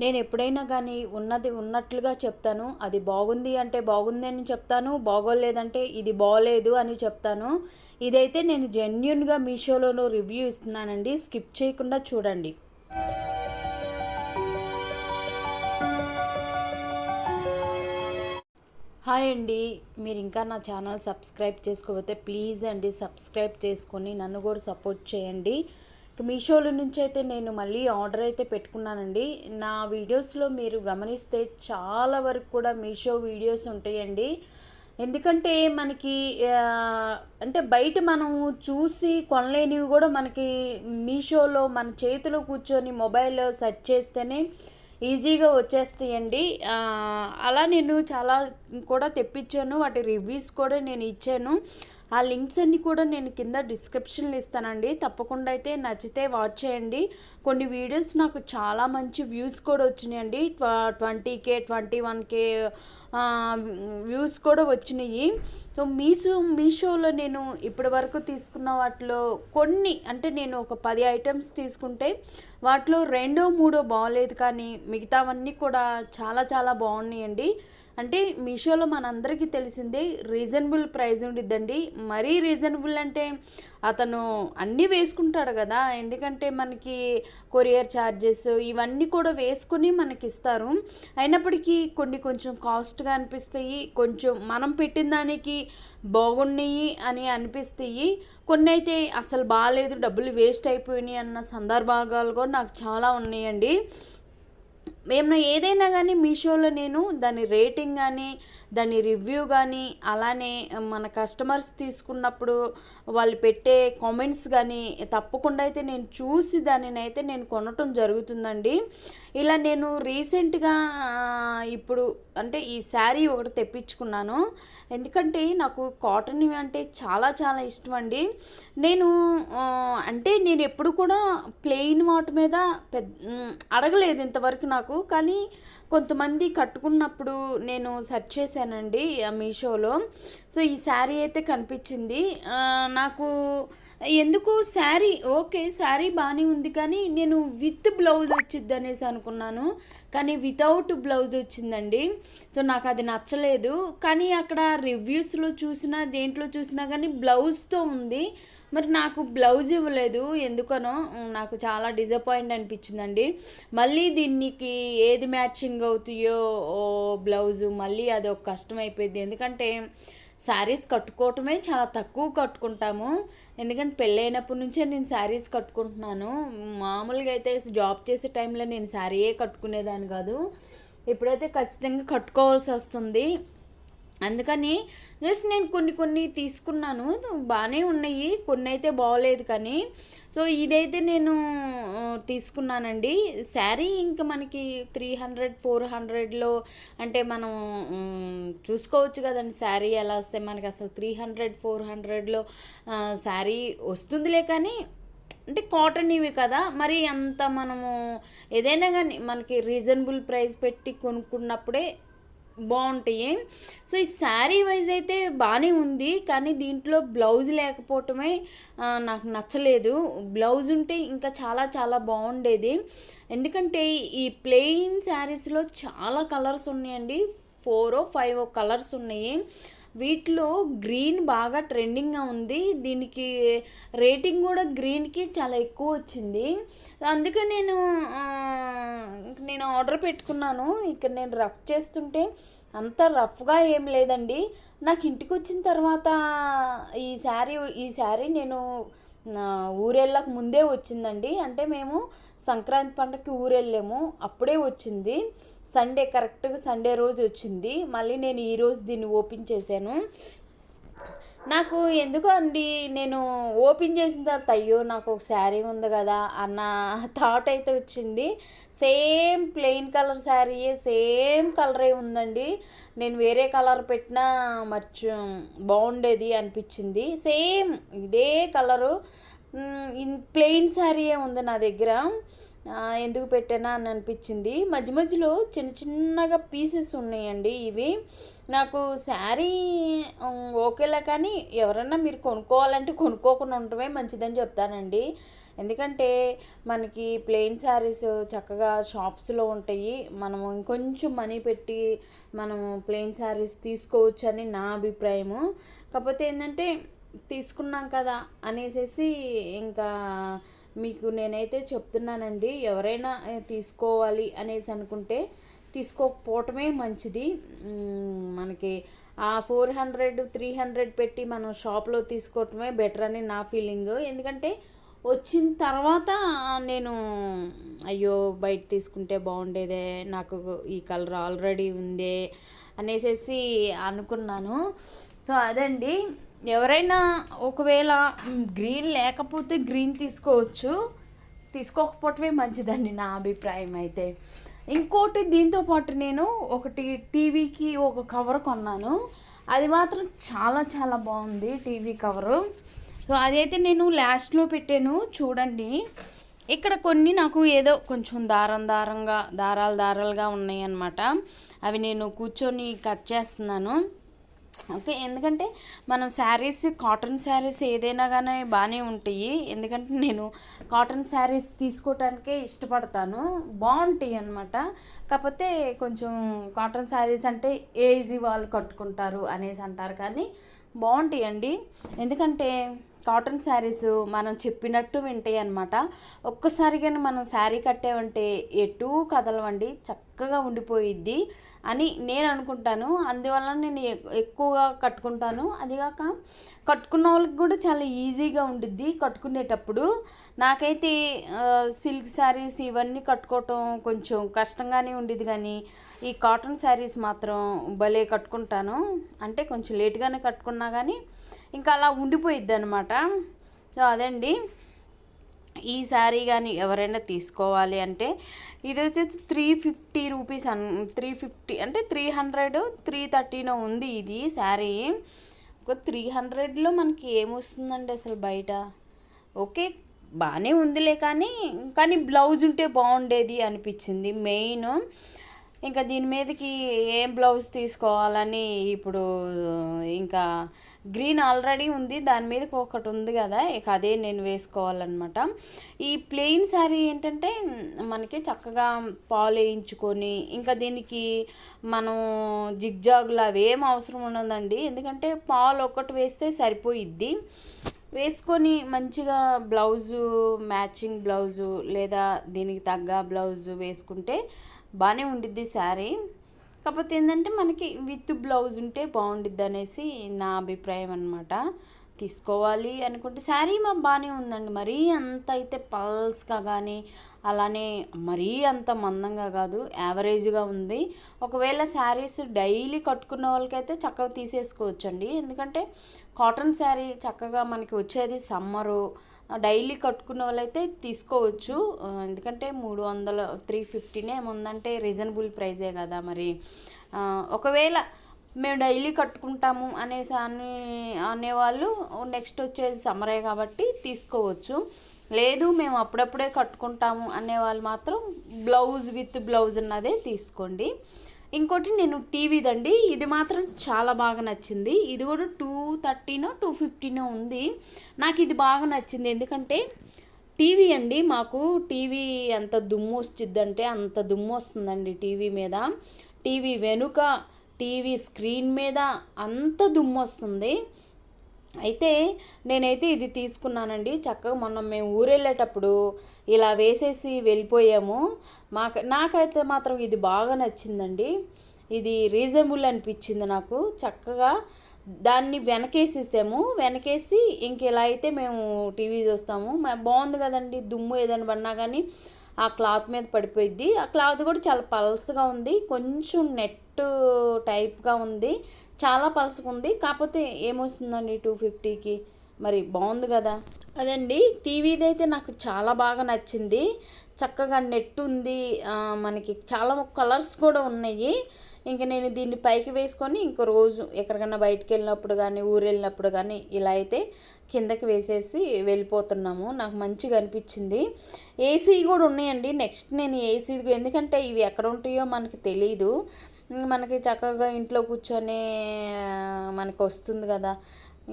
నేను ఎప్పుడైనా కానీ ఉన్నది ఉన్నట్లుగా చెప్తాను. అది బాగుంది అంటే బాగుంది అని చెప్తాను. బాగోలేదంటే ఇది బాగోలేదు అని చెప్తాను. ఇదైతే నేను జెన్యున్గా మీషోలోనూ రివ్యూ ఇస్తున్నానండి. స్కిప్ చేయకుండా చూడండి. హాయ్ అండి. మీరు ఇంకా నా ఛానల్ సబ్స్క్రైబ్ చేసుకోకపోతే ప్లీజ్ అండి సబ్స్క్రైబ్ చేసుకొని నన్ను కూడా సపోర్ట్ చేయండి. మీషోలో నుంచి అయితే నేను మళ్ళీ ఆర్డర్ అయితే పెట్టుకున్నానండి. నా వీడియోస్లో మీరు గమనిస్తే చాలా వరకు కూడా మీషో వీడియోస్ ఉంటాయండి. ఎందుకంటే మనకి అంటే బయట మనం చూసి కొనలేనివి కూడా మనకి మీషోలో మన చేతిలో కూర్చొని మొబైల్ సెర్చ్ చేస్తేనే ఈజీగా వచ్చేస్తాయండి. అలా నేను చాలా కూడా తెప్పించాను. వాటి రివ్యూస్ కూడా నేను ఇచ్చాను. ఆ లింక్స్ అన్నీ కూడా నేను కింద డిస్క్రిప్షన్లో ఇస్తానండి. తప్పకుండా అయితే నచ్చితే వాచ్ చేయండి. కొన్ని వీడియోస్ నాకు చాలా మంచి వ్యూస్ కూడా వచ్చినాయండి. ట్వ twenty K twenty one K views కూడా వచ్చినాయి. సో మీషో మీషోలో నేను ఇప్పటి వరకు తీసుకున్న వాటిలో కొన్ని అంటే నేను ఒక పది ఐటమ్స్ తీసుకుంటే వాటిలో రెండో మూడో బాగాలేదు కానీ మిగతావన్నీ కూడా చాలా చాలా బాగున్నాయండి. అంటే మీషోలో మనందరికీ తెలిసిందే రీజనబుల్ ప్రైస్ ఉండిద్దండి. మరీ రీజనబుల్ అంటే అతను అన్నీ వేసుకుంటాడు కదా. ఎందుకంటే మనకి కొరియర్ ఛార్జెస్ ఇవన్నీ కూడా వేసుకుని మనకి ఇస్తారు అయినప్పటికీ కొన్ని కొంచెం కాస్ట్గా అనిపిస్తాయి. కొంచెం మనం పెట్టిన దానికి బాగున్నాయి అని అనిపిస్తాయి. కొన్ని అయితే అసలు బాగాలేదు. డబ్బులు వేస్ట్ అయిపోయినాయి అన్న సందర్భాలు కూడా నాకు చాలా ఉన్నాయండి. మేము ఏదైనా కానీ మీషోలో నేను దాని రేటింగ్ కానీ దాని రివ్యూ కానీ అలానే మన కస్టమర్స్ తీసుకున్నప్పుడు వాళ్ళు పెట్టే కామెంట్స్ కానీ తప్పకుండా అయితే నేను చూసి దానిని అయితే నేను కొనటం జరుగుతుందండి. ఇలా నేను రీసెంట్గా ఇప్పుడు అంటే ఈ శారీ ఒకటి తెప్పించుకున్నాను. ఎందుకంటే నాకు కాటన్ అంటే చాలా చాలా ఇష్టం అండి నేను అంటే నేను ఎప్పుడు కూడా ప్లెయిన్ వాటి మీద పెద్ద అడగలేదు ఇంతవరకు నాకు. కానీ కొంతమంది కట్టుకున్నప్పుడు నేను సెర్చ్ చేసి చేశానండి ఆ మీషోలో. సో ఈ శారీ అయితే కనిపించింది. నాకు ఎందుకు శారీ ఓకే శారీ బాగానే ఉంది కానీ నేను విత్ బ్లౌజ్ వచ్చింది అనేసి అనుకున్నాను. కానీ వితౌట్ బ్లౌజ్ వచ్చిందండి. సో నాకు అది నచ్చలేదు. కానీ అక్కడ రివ్యూస్లో చూసినా దేంట్లో చూసినా కానీ బ్లౌజ్తో ఉంది. మరి నాకు బ్లౌజ్ ఇవ్వలేదు. ఎందుకనో నాకు చాలా డిసప్పాయింట్ అనిపించిందండి. మళ్ళీ దీనికి ఏది మ్యాచింగ్ అవుతాయో ఓ బ్లౌజు మళ్ళీ అది ఒక కష్టం అయిపోయింది. ఎందుకంటే శారీస్ కట్టుకోవటమే చాలా తక్కువ కట్టుకుంటాము. ఎందుకంటే పెళ్ళైనప్పటి నుంచే నేను శారీస్ కట్టుకుంటున్నాను. మామూలుగా అయితే జాబ్ చేసే టైంలో నేను శారీయే కట్టుకునేదాన్ని కాదు. ఇప్పుడైతే ఖచ్చితంగా కట్టుకోవాల్సి వస్తుంది. అందుకని జస్ట్ నేను కొన్ని కొన్ని తీసుకున్నాను. బాగానే ఉన్నాయి. కొన్ని అయితే బాగోలేదు కానీ. సో ఇదైతే నేను తీసుకున్నానండి. శారీ ఇంకా మనకి త్రీ హండ్రెడ్ ఫోర్ హండ్రెడ్లో అంటే మనం చూసుకోవచ్చు కదండి శారీ ఎలా వస్తే మనకి అసలు త్రీ హండ్రెడ్ ఫోర్ హండ్రెడ్లో శారీ వస్తుందిలే కానీ అంటే కాటన్ ఇవి కదా. మరి అంత మనము ఏదైనా కానీ మనకి రీజనబుల్ ప్రైస్ పెట్టి కొనుక్కున్నప్పుడే బాగుంటాయి. సో ఈ శారీ వైజ్ అయితే బాగానే ఉంది కానీ దీంట్లో బ్లౌజ్ లేకపోవటమే నాకు నచ్చలేదు. బ్లౌజ్ ఉంటే ఇంకా చాలా చాలా బాగుండేది. ఎందుకంటే ఈ ప్లెయిన్ శారీస్లో చాలా కలర్స్ ఉన్నాయండి. ఫోర్ ఫైవ్ కలర్స్ ఉన్నాయి. వీటిలో గ్రీన్ బాగా ట్రెండింగ్గా ఉంది. దీనికి రేటింగ్ కూడా గ్రీన్కి చాలా ఎక్కువ వచ్చింది. అందుకే నేను నేను ఆర్డర్ పెట్టుకున్నాను. ఇక్కడ నేను రఫ్ చేస్తుంటే అంత రఫ్గా ఏం లేదండి. నాకు ఇంటికి వచ్చిన తర్వాత ఈ శారీ ఈ శారీ నేను నా ఊరెళ్ళక ముందే వచ్చిందండి. అంటే మేము సంక్రాంతి పండగకి ఊరెళ్ళాము. అప్పుడే వచ్చింది. సండే కరెక్ట్గా సండే రోజు వచ్చింది. మళ్ళీ నేను ఈరోజు దీన్ని ఓపెన్ చేశాను. నాకు ఎందుకో అండి నేను ఓపెన్ చేసిన తర్వాత అయ్యో నాకు ఒక శారీ ఉంది కదా అన్న థాట్ అయితే వచ్చింది. సేమ్ ప్లెయిన్ కలర్ శారీయే సేమ్ కలరే ఉందండి. నేను వేరే కలర్ పెట్టినా మర్చి బాగుండేది అనిపించింది. సేమ్ ఇదే కలరు. ప్లెయిన్ శారీయే ఉంది నా దగ్గర. ఎందుకు పెట్టానా అని అనిపించింది. మధ్య మధ్యలో చిన్న చిన్నగా పీసెస్ ఉన్నాయండి ఇవి. నాకు శారీ ఓకేలా కానీ ఎవరన్నా మీరు కొనుక్కోవాలంటే కొనుక్కోకుండా ఉండటమే మంచిదని చెప్తానండి. ఎందుకంటే మనకి ప్లెయిన్ శారీస్ చక్కగా షాప్స్లో ఉంటాయి. మనము ఇంకొంచెం మనీ పెట్టి మనము ప్లెయిన్ శారీస్ తీసుకోవచ్చు అని నా అభిప్రాయము. కాకపోతే ఏంటంటే తీసుకున్నాం కదా అనేసి ఇంకా మీకు నేనైతే చెప్తున్నానండి ఎవరైనా తీసుకోవాలి అనేసి అనుకుంటే తీసుకోకపోవటమే మంచిది. మనకి ఆ ఫోర్ హండ్రెడ్ త్రీ హండ్రెడ్ పెట్టి మనం షాప్లో తీసుకోవటమే బెటర్ అని నా ఫీలింగ్. ఎందుకంటే వచ్చిన తర్వాత నేను అయ్యో బయట తీసుకుంటే బాగుండేదే నాకు ఈ కలర్ ఆల్రెడీ ఉందే అనేసి అనుకున్నాను. సో అదండి. ఎవరైనా ఒకవేళ గ్రీన్ లేకపోతే గ్రీన్ తీసుకోవచ్చు. తీసుకోకపోవటమే మంచిదండి నా అభిప్రాయం అయితే. ఇంకోటి దీంతో పాటు నేను ఒకటి టీవీకి ఒక కవర్ కొన్నాను. అది మాత్రం చాలా చాలా బాగుంది టీవీ కవరు. సో అదైతే నేను లాస్ట్లో పెట్టాను. చూడండి. ఇక్కడ కొన్ని నాకు ఏదో కొంచెం దారం దారంగా దారాలు దారాలుగా ఉన్నాయి అన్నమాట అవి నేను కూర్చొని కట్ చేస్తున్నాను. ఓకే ఎందుకంటే మనం శారీస్ కాటన్ శారీస్ ఏదైనా కానీ బాగానే ఉంటాయి. ఎందుకంటే నేను కాటన్ శారీస్ తీసుకోవటానికే ఇష్టపడతాను. బాగుంటాయి అనమాట కాకపోతే కొంచెం కాటన్ శారీస్ అంటే ఏజీ వాళ్ళు కట్టుకుంటారు అనేసి అంటారు. కానీ బాగుంటాయండి ఎందుకంటే కాటన్ శారీస్ మనం చెప్పినట్టు వింటాయి అనమాట ఒక్కసారి కానీ మనం శారీ కట్టామంటే ఎటు కదలవండి చక్కగా ఉండిపోయిద్ది అని నేను అనుకుంటాను. అందువల్ల నేను ఎక్కువగా కట్టుకుంటాను. అదిగాక కట్టుకున్న వాళ్ళకి కూడా చాలా ఈజీగా ఉండిద్ది కట్టుకునేటప్పుడు. నాకైతే సిల్క్ శారీస్ ఇవన్నీ కట్టుకోవటం కొంచెం కష్టంగానే ఉండేది కానీ ఈ కాటన్ శారీస్ మాత్రం భలే కట్టుకుంటాను. అంటే కొంచెం లేట్గానే కట్టుకున్నా కానీ ఇంకా అలా ఉండిపోయిద్ది అనమాట అదండి. ఈ శారీ కానీ ఎవరైనా తీసుకోవాలి అంటే ఇది వచ్చేసి త్రీ ఫిఫ్టీ రూపీస్ అన్ త్రీ ఫిఫ్టీ అంటే త్రీ హండ్రెడ్ త్రీ థర్టీనో ఉంది ఇది శారీ. ఒక త్రీ హండ్రెడ్లో మనకి ఏమొస్తుందండి అసలు బయట? ఓకే బాగానే ఉందిలే కానీ కానీ బ్లౌజ్ ఉంటే బాగుండేది అనిపించింది మెయిన్. ఇంకా దీని మీదకి ఏం బ్లౌజ్ తీసుకోవాలని ఇప్పుడు ఇంకా గ్రీన్ ఆల్రెడీ ఉంది దాని మీదకి ఒకటి ఉంది కదా ఇక అదే నేను వేసుకోవాలన్నమాట. ఈ ప్లెయిన్ శారీ ఏంటంటే మనకి చక్కగా పాలు వేయించుకొని ఇంకా దీనికి మనం జిగ్జాగులు అవి ఏం అవసరం ఉండదండి. ఎందుకంటే పాలు ఒక్కటి వేస్తే సరిపోయిద్ది. వేసుకొని మంచిగా బ్లౌజు మ్యాచింగ్ బ్లౌజు లేదా దీనికి తగ్గ బ్లౌజు వేసుకుంటే బాగానే ఉండిద్ది శారీ. కాకపోతే ఏంటంటే మనకి విత్ బ్లౌజ్ ఉంటే బాగుండిద్ది అనేసి నా అభిప్రాయం అనమాట తీసుకోవాలి అనుకుంటే శారీ మా బాగానే ఉందండి. మరీ అంత అయితే పల్స్గా కానీ అలానే మరీ అంత మందంగా కాదు యావరేజ్గా ఉంది. ఒకవేళ శారీస్ డైలీ కట్టుకున్న వాళ్ళకైతే చక్కగా తీసేసుకోవచ్చండి. ఎందుకంటే కాటన్ శారీ చక్కగా మనకి వచ్చేది సమ్మరు డైలీ కట్టుకున్న వాళ్ళైతే తీసుకోవచ్చు. ఎందుకంటే మూడు వందల త్రీ ఫిఫ్టీనే ఏముందంటే రీజనబుల్ ప్రైజే కదా మరి. ఒకవేళ మేము డైలీ కట్టుకుంటాము అనేసి అని అనేవాళ్ళు నెక్స్ట్ వచ్చేది సమ్మరే కాబట్టి తీసుకోవచ్చు. లేదు మేము అప్పుడప్పుడే కట్టుకుంటాము అనేవాళ్ళు మాత్రం బ్లౌజ్ విత్ బ్లౌజ్ అన్నదే తీసుకోండి. ఇంకోటి నేను టీవీదండి ఇది మాత్రం చాలా బాగా నచ్చింది. ఇది కూడా టూ థర్టీనో టూ ఫిఫ్టీనో ఉంది. నాకు ఇది బాగా నచ్చింది. ఎందుకంటే టీవీ అండి మాకు టీవీ ఎంత దుమ్ము వచ్చిద్దంటే అంత దుమ్ము వస్తుందండి టీవీ మీద. టీవీ వెనుక టీవీ స్క్రీన్ మీద అంత దుమ్ము వస్తుంది. అయితే నేనైతే ఇది తీసుకున్నానండి. చక్కగా మొన్న మేము ఊరెళ్ళేటప్పుడు ఇలా వేసేసి వెళ్ళిపోయాము. మాకు నాకైతే మాత్రం ఇది బాగా నచ్చిందండి. ఇది రీజనబుల్ అనిపించింది నాకు చక్కగా. దాన్ని వెనకేసేసాము. వెనకేసి ఇంక ఇలా అయితే మేము టీవీ చూస్తాము. బాగుంది కదండి దుమ్ము ఏదైనా పడినా కానీ ఆ క్లాత్ మీద పడిపోయిద్ది. ఆ క్లాత్ కూడా చాలా పల్స్గా ఉంది. కొంచెం నెట్ టైప్గా ఉంది. చాలా పల్స్గా ఉంది. కాకపోతే ఏమొస్తుందండి టూ ఫిఫ్టీకి? మరి బాగుంది కదా? అదండి. టీవీది అయితే నాకు చాలా బాగా నచ్చింది. చక్కగా నెట్ ఉంది. మనకి చాలా కలర్స్ కూడా ఉన్నాయి. ఇంకా నేను దీన్ని పైకి వేసుకొని ఇంకో రోజు ఎక్కడికైనా బయటికి వెళ్ళినప్పుడు కానీ ఊరు వెళ్ళినప్పుడు కానీ ఇలా అయితే కిందకి వేసేసి వెళ్ళిపోతున్నాము. నాకు మంచిగా అనిపించింది. ఏసీ కూడా ఉన్నాయండి. నెక్స్ట్ నేను ఏసీ ఎందుకంటే ఇవి ఎక్కడ ఉంటాయో మనకి తెలియదు మనకి చక్కగా ఇంట్లో కూర్చొని మనకు మనకి వస్తుంది కదా.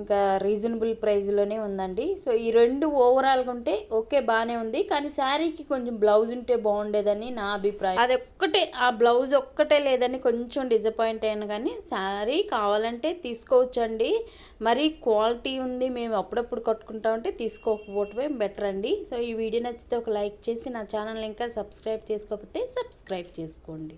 ఇంకా రీజనబుల్ ప్రైస్లోనే ఉందండి. సో ఈ రెండు ఓవరాల్గా ఉంటే ఓకే బాగానే ఉంది. కానీ శారీకి కొంచెం బ్లౌజ్ ఉంటే బాగుండేదని నా అభిప్రాయం. అది ఒక్కటే ఆ బ్లౌజ్ ఒక్కటే లేదని కొంచెం డిసప్పాయింట్ అయ్యాను కానీ శారీ కావాలంటే తీసుకోవచ్చండి. మరి క్వాలిటీ ఉంది మేము అప్పుడప్పుడు కట్టుకుంటామంటే తీసుకోకపోవటమే బెటర్ అండి. సో ఈ వీడియో నచ్చితే ఒక లైక్ చేసి నా ఛానల్ ఇంకా సబ్స్క్రైబ్ చేసుకోకపోతే సబ్స్క్రైబ్ చేసుకోండి.